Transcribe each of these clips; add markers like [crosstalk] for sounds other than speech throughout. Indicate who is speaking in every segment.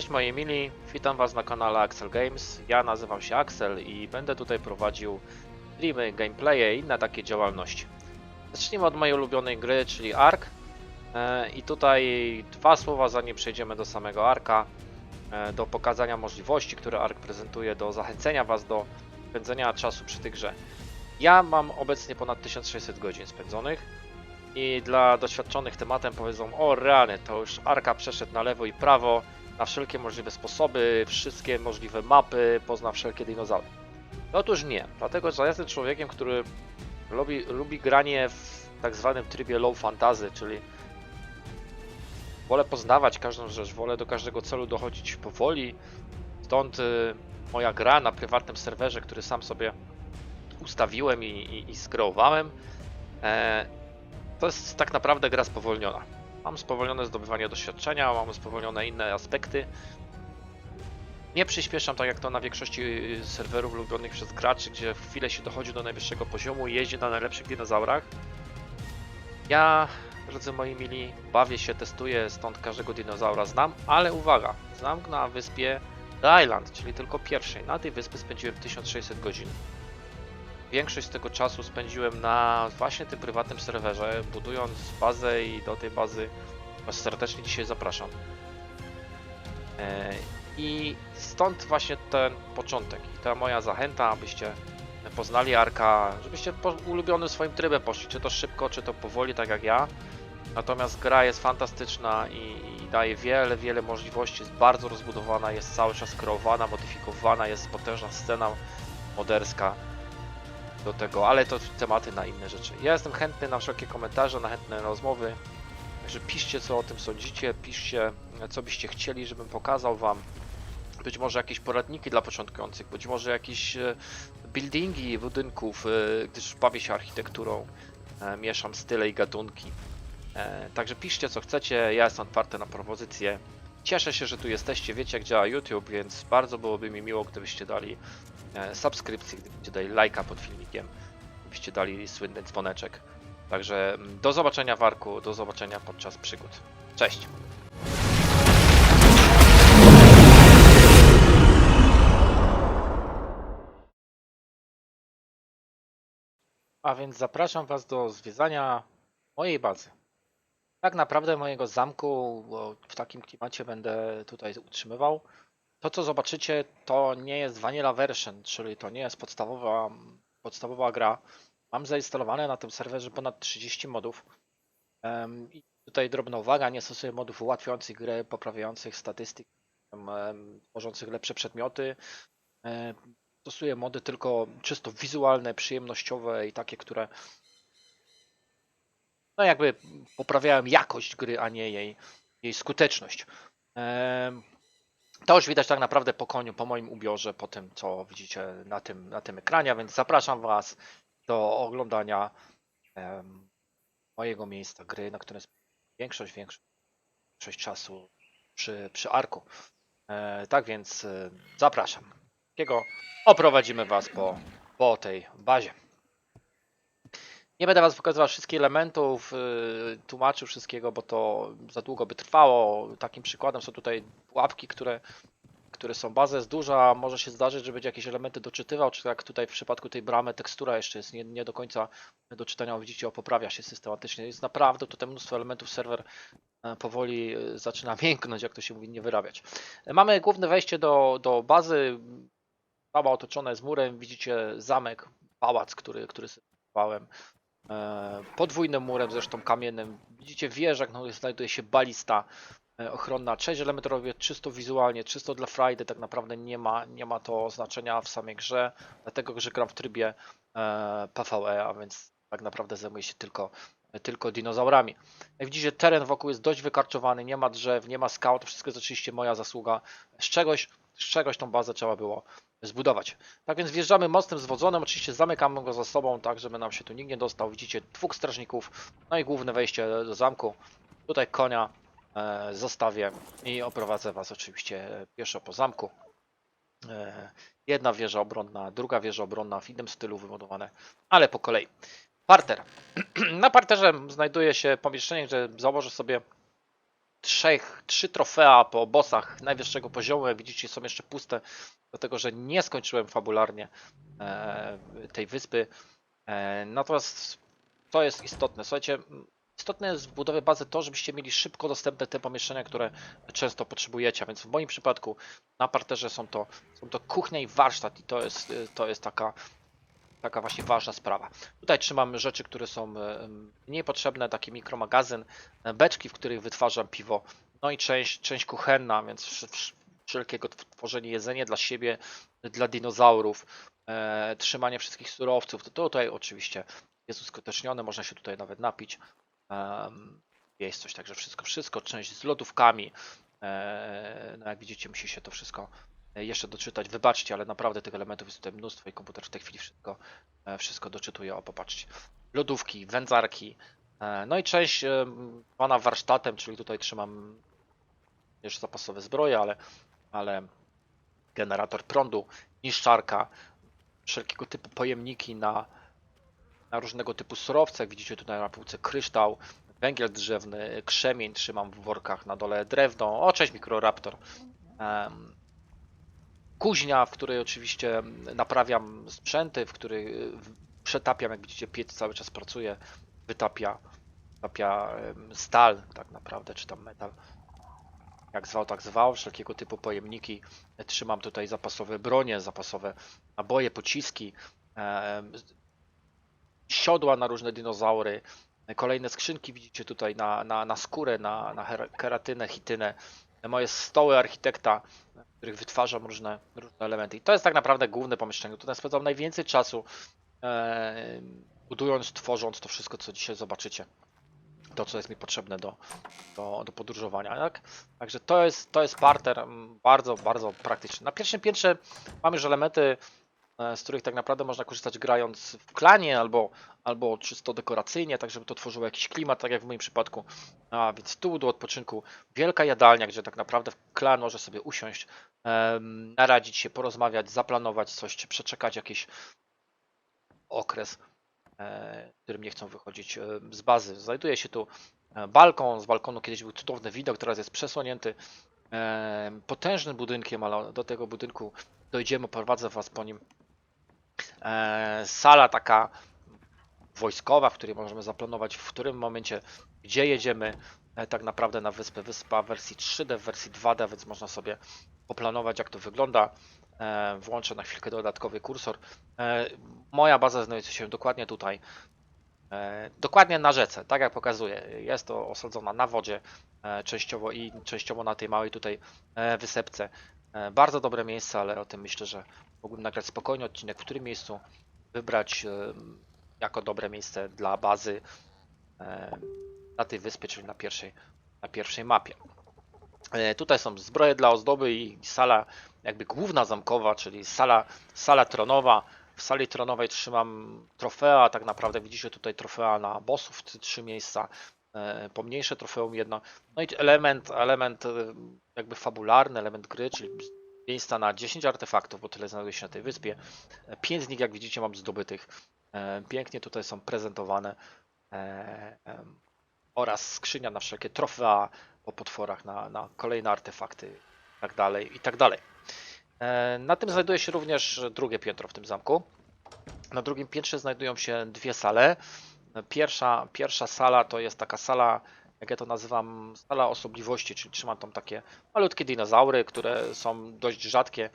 Speaker 1: Cześć moi mili, witam was na kanale Axel Games. Ja nazywam się Axel i będę tutaj prowadził streamy, gameplaye i inne takie działalności. Zacznijmy od mojej ulubionej gry, czyli Ark. E, I tutaj dwa słowa zanim przejdziemy do samego Arka, e, do pokazania możliwości, które Ark prezentuje, do zachęcenia was do spędzenia czasu przy tej grze. Ja mam obecnie ponad 1600 godzin spędzonych i dla doświadczonych tematem powiedzą, o rany, to już Arka przeszedł na lewo i prawo, na wszelkie możliwe sposoby, wszystkie możliwe mapy, pozna wszelkie dinozaury. Otóż nie, dlatego że ja jestem człowiekiem, który lubi, lubi granie w tak zwanym trybie low fantasy, czyli wolę poznawać każdą rzecz, wolę do każdego celu dochodzić powoli, stąd y, moja gra na prywatnym serwerze, który sam sobie ustawiłem i, i, i skreowałem, e, to jest tak naprawdę gra spowolniona. Mam spowolnione zdobywanie doświadczenia, mam spowolnione inne aspekty. Nie przyspieszam tak jak to na większości y, serwerów lubionych przez graczy, gdzie w chwilę się dochodzi do najwyższego poziomu i jeździ na najlepszych dinozaurach. Ja, drodzy moi mili, bawię się, testuję, stąd każdego dinozaura znam, ale uwaga, znam na wyspie The Island, czyli tylko pierwszej. Na tej wyspie spędziłem 1600 godzin. Większość z tego czasu spędziłem na właśnie tym prywatnym serwerze, budując bazę i do tej bazy Was serdecznie dzisiaj zapraszam. E, I stąd właśnie ten początek i ta moja zachęta, abyście poznali Arka, żebyście po ulubionym swoim trybem poszli, czy to szybko, czy to powoli, tak jak ja. Natomiast gra jest fantastyczna i, i daje wiele, wiele możliwości, jest bardzo rozbudowana, jest cały czas kreowana, modyfikowana, jest potężna scena moderska do tego, ale to tematy na inne rzeczy. Ja jestem chętny na wszelkie komentarze, na chętne rozmowy. Także piszcie co o tym sądzicie, piszcie co byście chcieli, żebym pokazał wam. Być może jakieś poradniki dla początkujących, być może jakieś e, buildingi budynków, e, gdyż bawię się architekturą, e, mieszam style i gatunki. Także piszcie co chcecie, ja jestem otwarty na propozycje. Cieszę się, że tu jesteście, wiecie jak działa YouTube, więc bardzo byłoby mi miło, gdybyście dali e, subskrypcję, gdybyście dali lajka pod filmikiem, gdybyście dali słynny dzwoneczek. Także mm, do zobaczenia w Arku, do zobaczenia podczas przygód. Cześć! A więc zapraszam Was do zwiedzania mojej bazy. Tak naprawdę mojego zamku, w takim klimacie będę tutaj utrzymywał. To co zobaczycie to nie jest Vanilla Version, czyli to nie jest podstawowa, podstawowa gra. Mam zainstalowane na tym serwerze ponad 30 modów. I tutaj drobna uwaga, nie stosuję modów ułatwiających grę, poprawiających statystyki, tworzących lepsze przedmioty. Stosuję mody tylko czysto wizualne, przyjemnościowe i takie, które no jakby poprawiają jakość gry, a nie jej, jej skuteczność. To już widać tak naprawdę po koniu, po moim ubiorze, po tym co widzicie na tym, na tym ekranie, więc zapraszam Was do oglądania em, mojego miejsca gry, na którym większość, większość, większość czasu przy, przy arku. E, tak więc e, zapraszam. Takiego oprowadzimy Was po, po tej bazie. Nie będę Was pokazywał wszystkich elementów, yy, tłumaczył wszystkiego, bo to za długo by trwało. Takim przykładem są tutaj pułapki, które, które są. Baza jest duża, może się zdarzyć, że będzie jakieś elementy doczytywał, czy jak tutaj w przypadku tej bramy tekstura jeszcze jest nie, nie do końca do czytania, widzicie, o, poprawia się systematycznie. Jest naprawdę tutaj mnóstwo elementów, serwer e, powoli e, zaczyna [laughs] mięknąć, jak to się mówi, nie wyrabiać. E, Mamy główne wejście do, do bazy, cała otoczona jest murem, widzicie zamek, pałac, który, który. E, podwójnym murem, zresztą kamiennym. Widzicie wieżę, no, znajduje się balista e, ochronna. Część elementów robię czysto wizualnie, czysto dla frajdy, tak naprawdę nie ma, nie ma to znaczenia w samej grze, dlatego że gram w trybie e, PvE, a więc tak naprawdę zajmuję się tylko, tylko dinozaurami. Jak widzicie, teren wokół jest dość wykarczowany, nie ma drzew, nie ma skał, to wszystko jest oczywiście moja zasługa. Z czegoś, z czegoś tą bazę trzeba było zbudować. Tak więc wjeżdżamy mostem zwodzonym, oczywiście zamykamy go za sobą, tak żeby nam się tu nikt nie dostał. Widzicie dwóch strażników, no i główne wejście do zamku. Tutaj konia e, zostawię i oprowadzę Was oczywiście pieszo po zamku. E, jedna wieża obronna, druga wieża obronna w innym stylu wybudowane, ale po kolei. Parter. [clears throat] Na parterze znajduje się pomieszczenie, gdzie założę sobie trzech, trzy trofea po bossach najwyższego poziomu. Jak widzicie, są jeszcze puste, dlatego że nie skończyłem fabularnie e, tej wyspy. E, natomiast to jest istotne. Słuchajcie, istotne jest w budowie bazy to, żebyście mieli szybko dostępne te pomieszczenia, które często potrzebujecie. Więc w moim przypadku na parterze są to, są to kuchnia i warsztat i to jest, to jest taka, taka właśnie ważna sprawa. Tutaj trzymam rzeczy, które są e, mniej potrzebne, taki mikromagazyn, e, beczki, w których wytwarzam piwo, no i część, część kuchenna, więc wsz- wsz- wszelkiego tworzenie jedzenia dla siebie, dla dinozaurów, e, trzymanie wszystkich surowców. To tutaj oczywiście jest uskutecznione, można się tutaj nawet napić. Em, Jest coś, także wszystko, wszystko, część z lodówkami. e, No jak widzicie, musi się to wszystko e, jeszcze doczytać. Wybaczcie, ale naprawdę tych elementów jest tutaj mnóstwo i komputer w tej chwili wszystko, e, wszystko doczytuje. O, popatrzcie. Lodówki, wędzarki, e, no i część pana warsztatem, czyli tutaj trzymam jeszcze zapasowe zbroje, ale, ale generator prądu, niszczarka, wszelkiego typu pojemniki na, na różnego typu surowce. Widzicie tutaj na półce kryształ, węgiel drzewny, krzemień trzymam w workach, na dole drewno, o cześć mikroraptor. Kuźnia, w której oczywiście naprawiam sprzęty, w której przetapiam, jak widzicie piec cały czas pracuje, wytapia, wytapia stal tak naprawdę, czy tam metal. Jak zwał, tak zwał, wszelkiego typu pojemniki. Trzymam tutaj zapasowe bronie, zapasowe naboje, pociski, em, siodła na różne dinozaury, kolejne skrzynki widzicie tutaj na, na, na skórę, na, na keratynę, chitynę, moje stoły architekta, których wytwarzam różne, różne elementy. I to jest tak naprawdę główne pomieszczenie. Tutaj spędzam najwięcej czasu e, budując, tworząc to wszystko, co dzisiaj zobaczycie. To, co jest mi potrzebne do, do, do podróżowania. Tak? Także to jest, to jest parter mm, bardzo, bardzo praktyczny. Na pierwszym piętrze mamy już elementy, z których tak naprawdę można korzystać grając w klanie albo, albo czysto dekoracyjnie, tak żeby to tworzyło jakiś klimat, tak jak w moim przypadku. A więc tu do odpoczynku wielka jadalnia, gdzie tak naprawdę klan może sobie usiąść, naradzić się, porozmawiać, zaplanować coś, czy przeczekać jakiś okres, e, którym nie chcą wychodzić e, z bazy. Znajduje się tu e, balkon, z balkonu kiedyś był cudowny widok, teraz jest przesłonięty e, potężnym budynkiem, ale do tego budynku dojdziemy, prowadzę Was po nim. E, Sala taka wojskowa, w której możemy zaplanować w którym momencie, gdzie jedziemy e, tak naprawdę na wyspę. Wyspa w wersji 3D, w wersji 2D, więc można sobie poplanować jak to wygląda. E, Włączę na chwilkę dodatkowy kursor. Moja baza znajduje się dokładnie tutaj. Dokładnie na rzece, tak jak pokazuję. Jest to osadzona na wodzie częściowo i częściowo na tej małej tutaj wysepce. E, Bardzo dobre miejsce, ale o tym myślę, że mógłbym nagrać spokojnie odcinek, w którym miejscu wybrać e, jako dobre miejsce dla bazy e, na tej wyspie, czyli na pierwszej, na pierwszej mapie. Tutaj są zbroje dla ozdoby i sala jakby główna zamkowa, czyli sala, sala tronowa. W sali tronowej trzymam trofea, tak naprawdę widzicie tutaj trofea na bossów, trzy miejsca, pomniejsze trofeum jedno. No i element, element e, jakby fabularny, element gry, czyli miejsca na 10 artefaktów, bo tyle znajduje się na tej wyspie. E, Pięć z nich, jak widzicie, mam zdobytych. E, Pięknie tutaj są prezentowane. E, Oraz skrzynia na wszelkie trofea po potworach, na, na kolejne artefakty i tak dalej, i tak dalej. E, Na tym znajduje się również drugie piętro w tym zamku. Na drugim piętrze znajdują się dwie sale. Pierwsza, pierwsza sala to jest taka sala, jak ja to nazywam, sala osobliwości, czyli trzymam tam takie malutkie dinozaury, które są dość rzadkie.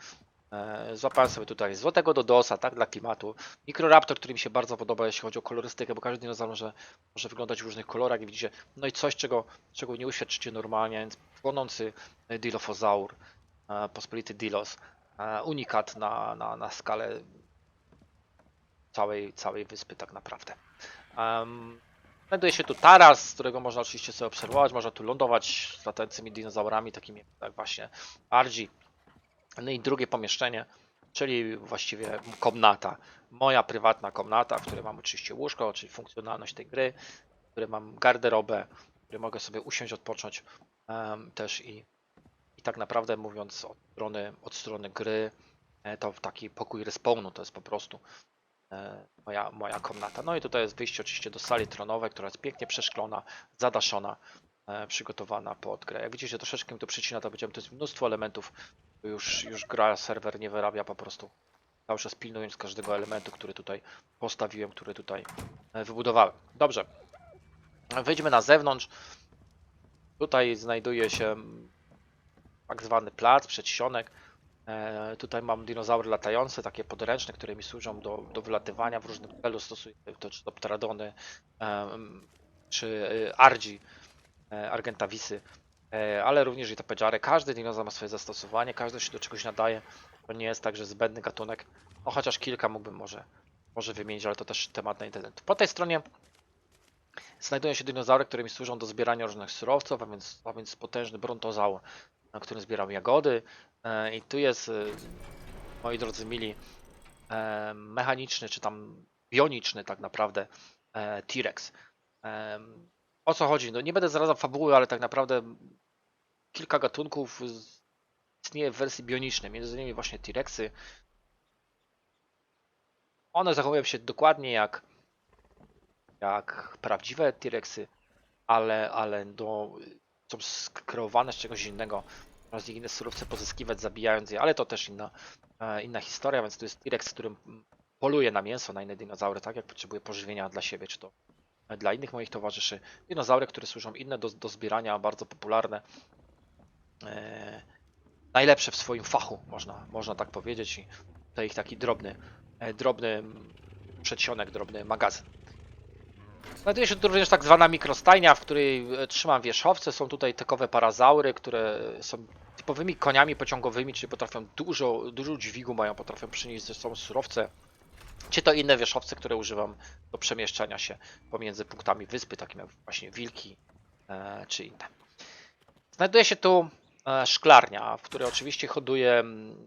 Speaker 1: E, Złapałem sobie tutaj złotego Dodosa, tak, dla klimatu. Mikroraptor, który mi się bardzo podoba, jeśli chodzi o kolorystykę, bo każdy dinozaur może, może wyglądać w różnych kolorach i widzicie. No i coś, czego, czego nie uświadczycie normalnie, więc płonący Dilophosaur, e, pospolity Dilos, e, unikat na, na, na skalę całej, całej wyspy tak naprawdę. Um, znajduje się tu taras, z którego można oczywiście sobie obserwować, można tu lądować z latającymi dinozaurami, takimi jak właśnie Argi. No i drugie pomieszczenie, czyli właściwie komnata. Moja prywatna komnata, w której mam oczywiście łóżko, czyli funkcjonalność tej gry, w której mam garderobę, w której mogę sobie usiąść, odpocząć em, też i, i tak naprawdę mówiąc od strony, od strony gry, e, to taki pokój respawnu, to jest po prostu moja, moja komnata. No i tutaj jest wyjście oczywiście do sali tronowej, która jest pięknie przeszklona, zadaszona. e, przygotowana pod grę. Jak widzicie, troszeczkę mi to przycina, to będziemy, to jest mnóstwo elementów, już, już gra, serwer nie wyrabia po prostu cały czas pilnując każdego elementu, który tutaj postawiłem, który tutaj e, wybudowałem. Dobrze, wejdźmy na zewnątrz. Tutaj znajduje się mm, tak zwany plac, przedsionek. E, tutaj mam dinozaury latające, takie podręczne, które mi służą do, do wylatywania w różnym celu. Stosuję to czy to pteradony, em, czy e, ardzi, e, argentawisy, e, ale również i tapedżary. Każdy dinozaur ma swoje zastosowanie, każdy się do czegoś nadaje. To nie jest tak, że zbędny gatunek. No chociaż kilka mógłbym może, może wymienić, ale to też temat na internet. Po tej stronie znajdują się dinozaury, które mi służą do zbierania różnych surowców, a więc, a więc potężny brontozaur, na którym zbieram jagody. E, I tu jest, e, moi drodzy mili, e, mechaniczny, czy tam bioniczny tak naprawdę T-Rex. O co chodzi? No nie będę zdradzał fabuły, ale tak naprawdę kilka gatunków istnieje w wersji bionicznej, między innymi właśnie T-Rexy. One zachowują się dokładnie jak, jak prawdziwe T-Rexy, ale, ale no, są skreowane z czegoś innego. Można inne surowce pozyskiwać, zabijając je, ale to też inna, e, inna historia, więc to jest T-Rex, którym poluje na mięso, na inne dinozaury, tak jak potrzebuje pożywienia dla siebie, czy to dla innych moich towarzyszy. Dinozaury, które służą inne do, do zbierania, bardzo popularne. E, najlepsze w swoim fachu, można, można tak powiedzieć. I to ich taki drobny, e, drobny przedsionek, drobny magazyn. Znajduje się tu również tak zwana mikrostajnia, w której e, trzymam wierzchowce. Są tutaj tekowe parazaury, które są typowymi koniami pociągowymi, czyli potrafią dużo, dużo dźwigu mają, potrafią przynieść ze sobą surowce. Czy to inne wierzchowce, które używam do przemieszczania się pomiędzy punktami wyspy, takim jak właśnie wilki e, czy inne. Znajduje się tu e, szklarnia, w której oczywiście hoduję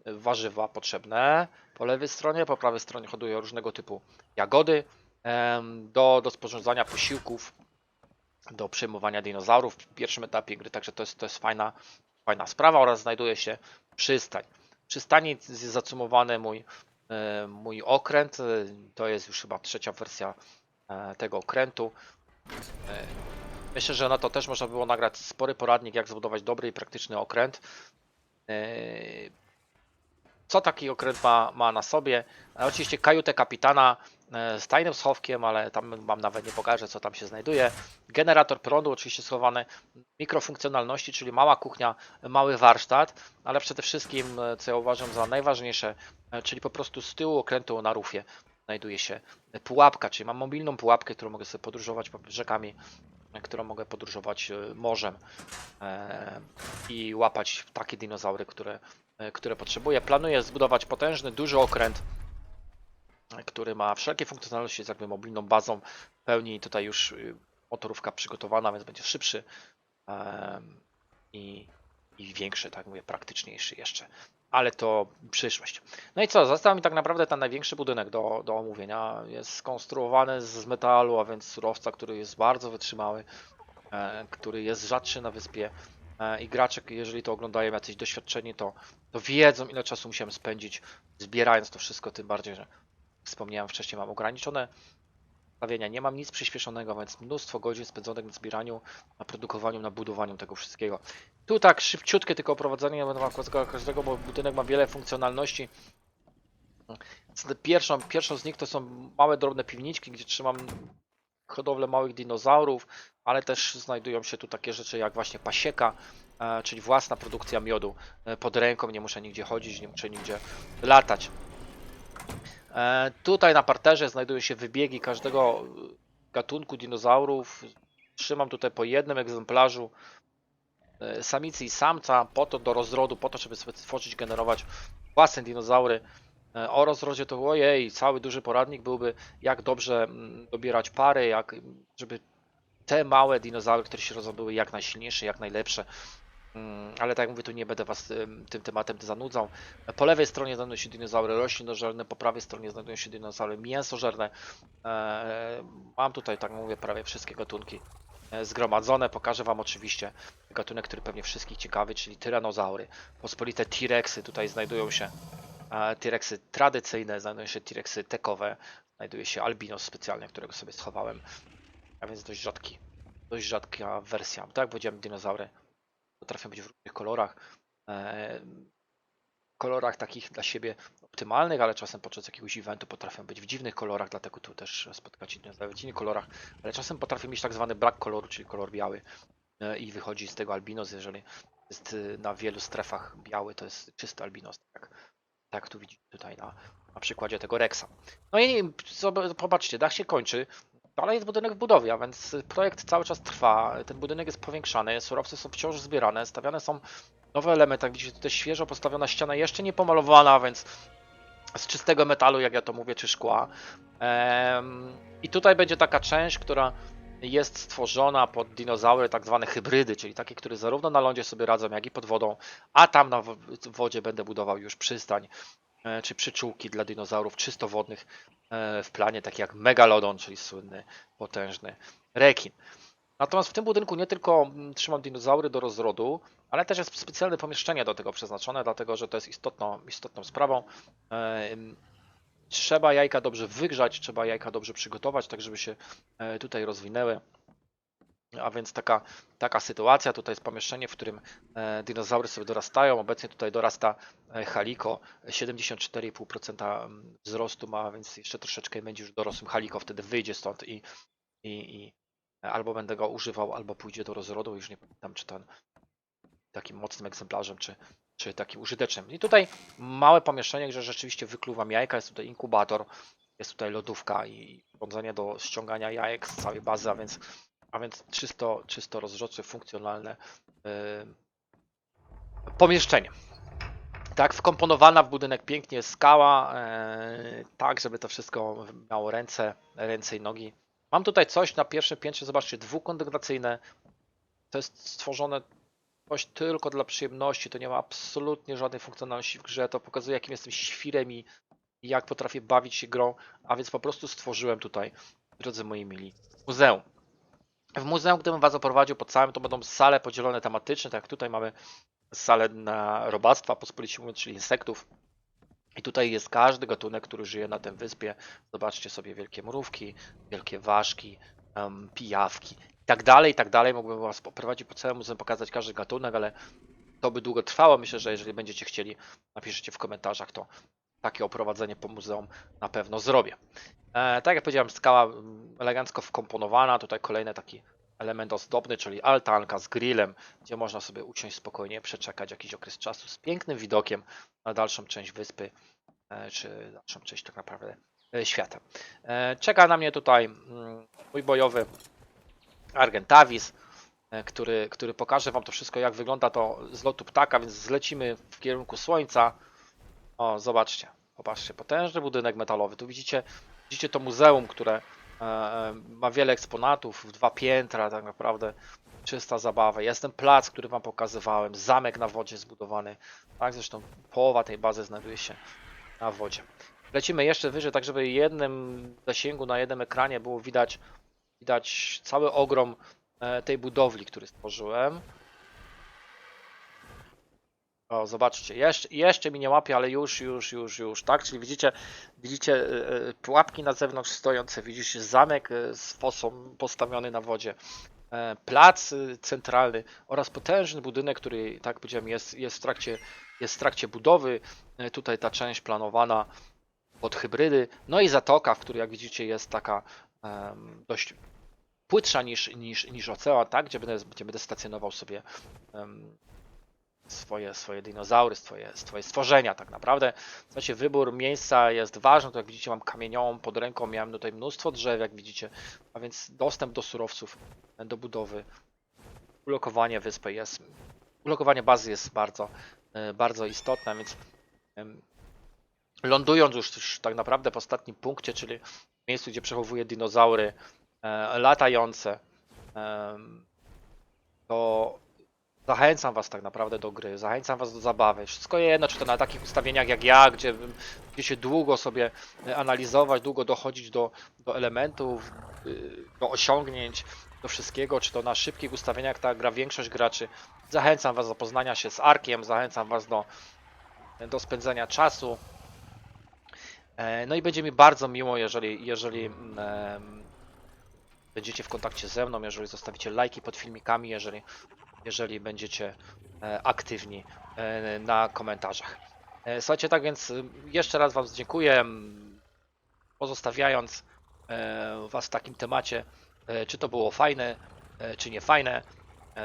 Speaker 1: warzywa potrzebne. Po lewej stronie, po prawej stronie hoduję różnego typu jagody do, do sporządzania posiłków, do przejmowania dinozaurów w pierwszym etapie gry, także to jest, to jest fajna, fajna sprawa oraz znajduje się przystań. W przystani jest zacumowany mój, e, mój okręt, e, to jest już chyba trzecia wersja e, tego okrętu. E, Myślę, że na to też można było nagrać spory poradnik, jak zbudować dobry i praktyczny okręt. Yy, Co taki okręt ma, ma na sobie? E, Oczywiście kajutę kapitana e, z tajnym schowkiem, ale tam wam nawet nie pokażę, co tam się znajduje. Generator prądu, oczywiście schowany. Mikrofunkcjonalności, czyli mała kuchnia, mały warsztat, ale przede wszystkim, e, co ja uważam za najważniejsze, e, czyli po prostu z tyłu okrętu na rufie znajduje się pułapka, czyli mam mobilną pułapkę, którą mogę sobie podróżować po- rzekami którą mogę podróżować e, morzem e, i łapać takie dinozaury, które, e, które potrzebuję. Planuję zbudować potężny, duży okręt, e, który ma wszelkie funkcjonalności, jest jakby mobilną bazą w pełni. Tutaj już y, motorówka przygotowana, więc będzie szybszy i, i większy, tak mówię, praktyczniejszy jeszcze. Ale to przyszłość. No i co? Został mi tak naprawdę ten największy budynek do, do omówienia. Jest skonstruowany z metalu, a więc surowca, który jest bardzo wytrzymały, e, który jest rzadszy na wyspie. E, I gracze, jeżeli to oglądają jacyś doświadczeni, to, to wiedzą, ile czasu musiałem spędzić zbierając to wszystko. Tym bardziej, że wspomniałem wcześniej, mam ograniczone stawienia. Nie mam nic przyspieszonego, więc mnóstwo godzin spędzonych na zbieraniu, na produkowaniu, na budowaniu tego wszystkiego. Tu tak szybciutkie tylko oprowadzenie, nie będę wam każdego, bo budynek ma wiele funkcjonalności. Pierwszą, pierwszą z nich to są małe, drobne piwniczki, gdzie trzymam hodowlę małych dinozaurów, ale też znajdują się tu takie rzeczy jak właśnie pasieka, e, czyli własna produkcja miodu e, pod ręką, nie muszę nigdzie chodzić, nie muszę nigdzie latać. E, Tutaj na parterze znajdują się wybiegi każdego gatunku dinozaurów. Trzymam tutaj po jednym egzemplarzu e, samicy i samca po to do rozrodu, po to, żeby sobie tworzyć, generować własne dinozaury. E, O rozrodzie to ojej, cały duży poradnik byłby, jak dobrze mm, dobierać pary, jak żeby te małe dinozaury, które się rodzą, były jak najsilniejsze, jak najlepsze. Mm, Ale tak jak mówię, tu nie będę Was tym tematem zanudzał. Po lewej stronie znajdują się dinozaury roślinożerne, po prawej stronie znajdują się dinozaury mięsożerne. E, Mam tutaj, tak mówię, prawie wszystkie gatunki e, zgromadzone. Pokażę Wam oczywiście gatunek, który pewnie wszystkich ciekawy, czyli tyranozaury. Pospolite T-Rexy tutaj znajdują się. e, T-Rexy tradycyjne, znajdują się T-Rexy tekowe, znajduje się albinos specjalny, którego sobie schowałem, a więc dość rzadki dość rzadka wersja. Tak jak powiedziałem, dinozaury potrafią być w różnych kolorach. E, kolorach takich dla siebie optymalnych, ale czasem podczas jakiegoś eventu potrafią być w dziwnych kolorach, dlatego tu też spotkacie w dziwnych kolorach, ale czasem potrafią mieć tak zwany brak koloru, czyli kolor biały e, i wychodzi z tego albinos, jeżeli jest y, na wielu strefach biały, to jest czysty albinos, tak, tak tu widzicie tutaj na, na przykładzie tego Rexa. No i popatrzcie, dach się kończy, ale jest budynek w budowie, a więc projekt cały czas trwa, ten budynek jest powiększany, surowce są wciąż zbierane, stawiane są nowe elementy, jak widzicie tutaj świeżo postawiona ściana, jeszcze nie pomalowana, więc z czystego metalu, jak ja to mówię, czy szkła. I tutaj będzie taka część, która jest stworzona pod dinozaury, tak zwane hybrydy, czyli takie, które zarówno na lądzie sobie radzą, jak i pod wodą, a tam na wo- wodzie będę budował już przystań czy przyczółki dla dinozaurów czysto wodnych e, w planie, takie jak Megalodon, czyli słynny, potężny rekin. Natomiast w tym budynku nie tylko mm, trzymam dinozaury do rozrodu, ale też jest specjalne pomieszczenie do tego przeznaczone, dlatego że to jest istotną, istotną sprawą. Em, Trzeba jajka dobrze wygrzać, trzeba jajka dobrze przygotować, tak żeby się e, tutaj rozwinęły. A więc taka, taka sytuacja, tutaj jest pomieszczenie, w którym e, dinozaury sobie dorastają. Obecnie tutaj dorasta e, Haliko, 74,5% wzrostu ma, więc jeszcze troszeczkę będzie już dorosłym Haliko, wtedy wyjdzie stąd i, i, i albo będę go używał, albo pójdzie do rozrodu. Już nie pamiętam, czy ten takim mocnym egzemplarzem, czy, czy takim użytecznym. I tutaj małe pomieszczenie, gdzie rzeczywiście wykluwam jajka, jest tutaj inkubator, jest tutaj lodówka i urządzenie do ściągania jajek z całej bazy, a więc, a więc czysto, czysto rozrodcze, funkcjonalne yy, pomieszczenie. Tak, wkomponowana w budynek pięknie skała, yy, tak, żeby to wszystko miało ręce, ręce i nogi. Mam tutaj coś na pierwszym piętrze, zobaczcie, dwukondygnacyjne. To jest stworzone coś tylko dla przyjemności, to nie ma absolutnie żadnej funkcjonalności w grze, to pokazuje jakim jestem świrem i jak potrafię bawić się grą, a więc po prostu stworzyłem tutaj, drodzy moi mili, muzeum. W muzeum, gdybym was oprowadził po całym, to będą sale podzielone tematycznie, tak jak tutaj mamy salę na robactwa, pospolicie mówiąc, czyli insektów. I tutaj jest każdy gatunek, który żyje na tym wyspie. Zobaczcie sobie wielkie mrówki, wielkie ważki, em, pijawki i tak dalej, i tak dalej. Mógłbym was poprowadzić po całym muzeum, pokazać każdy gatunek, ale to by długo trwało. Myślę, że jeżeli będziecie chcieli, napiszcie w komentarzach, to takie oprowadzenie po muzeum na pewno zrobię. E, tak jak powiedziałem, skała mm, elegancko wkomponowana. Tutaj kolejny taki element ozdobny, czyli altanka z grillem, gdzie można sobie usiąść spokojnie, przeczekać jakiś okres czasu z pięknym widokiem na dalszą część wyspy, e, czy dalszą część tak naprawdę e, świata. E, czeka na mnie tutaj mm, mój bojowy Argentavis, e, który, który pokaże Wam to wszystko, jak wygląda to z lotu ptaka, więc zlecimy w kierunku słońca. O, zobaczcie, popatrzcie, potężny budynek metalowy. Tu widzicie, widzicie to muzeum, które e, e, ma wiele eksponatów, dwa piętra, tak naprawdę czysta zabawa. Jest ten plac, który Wam pokazywałem, zamek na wodzie zbudowany. Tak, zresztą połowa tej bazy znajduje się na wodzie. Lecimy jeszcze wyżej, tak żeby jednym zasięgu na jednym ekranie było widać, widać cały ogrom e, tej budowli, który stworzyłem. O, zobaczcie, jeszcze, jeszcze mi nie łapie, ale już, już, już, już, tak? Czyli widzicie, widzicie e, e, pułapki na zewnątrz stojące, widzicie zamek e, z fosą postawiony na wodzie, plac centralny oraz potężny budynek, który, tak powiedziałem, jest, jest, w, trakcie, jest w trakcie budowy. Tutaj ta część planowana pod hybrydy. No i zatoka, w której jak widzicie jest taka em, dość płytsza niż, niż, niż ocean, tak? Gdzie będę, gdzie będę stacjonował sobie em, swoje, swoje dinozaury, swoje, swoje stworzenia tak naprawdę. Słuchajcie, wybór miejsca jest ważny, to jak widzicie mam kamieniołom pod ręką, miałem tutaj mnóstwo drzew, jak widzicie, a więc dostęp do surowców, do budowy, ulokowanie wyspy jest, ulokowanie bazy jest bardzo, e, bardzo istotne, więc lądując już, już tak naprawdę w ostatnim punkcie, czyli w miejscu, gdzie przechowuję dinozaury e, latające, to zachęcam was tak naprawdę do gry, zachęcam was do zabawy. Wszystko jedno, czy to na takich ustawieniach jak ja, gdzie, się długo sobie e, analizować, długo dochodzić do, do elementów, y, do osiągnięć, do wszystkiego, czy to na szybkich ustawieniach, jak ta gra większość graczy. Zachęcam was do poznania się z Arkiem, zachęcam was do, do spędzania czasu. E, No i będzie mi bardzo miło, jeżeli, jeżeli mm, będziecie w kontakcie ze mną, jeżeli zostawicie lajki pod filmikami, jeżeli, jeżeli będziecie e, aktywni e, na komentarzach. E, Słuchajcie, tak więc jeszcze raz Wam dziękuję, pozostawiając Was w takim temacie, czy to było fajne, czy nie fajne.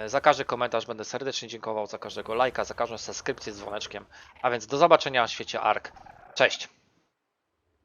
Speaker 1: Za każdy komentarz będę serdecznie dziękował, za każdego lajka, za każdą subskrypcję z dzwoneczkiem. A więc do zobaczenia w świecie ARK. Cześć!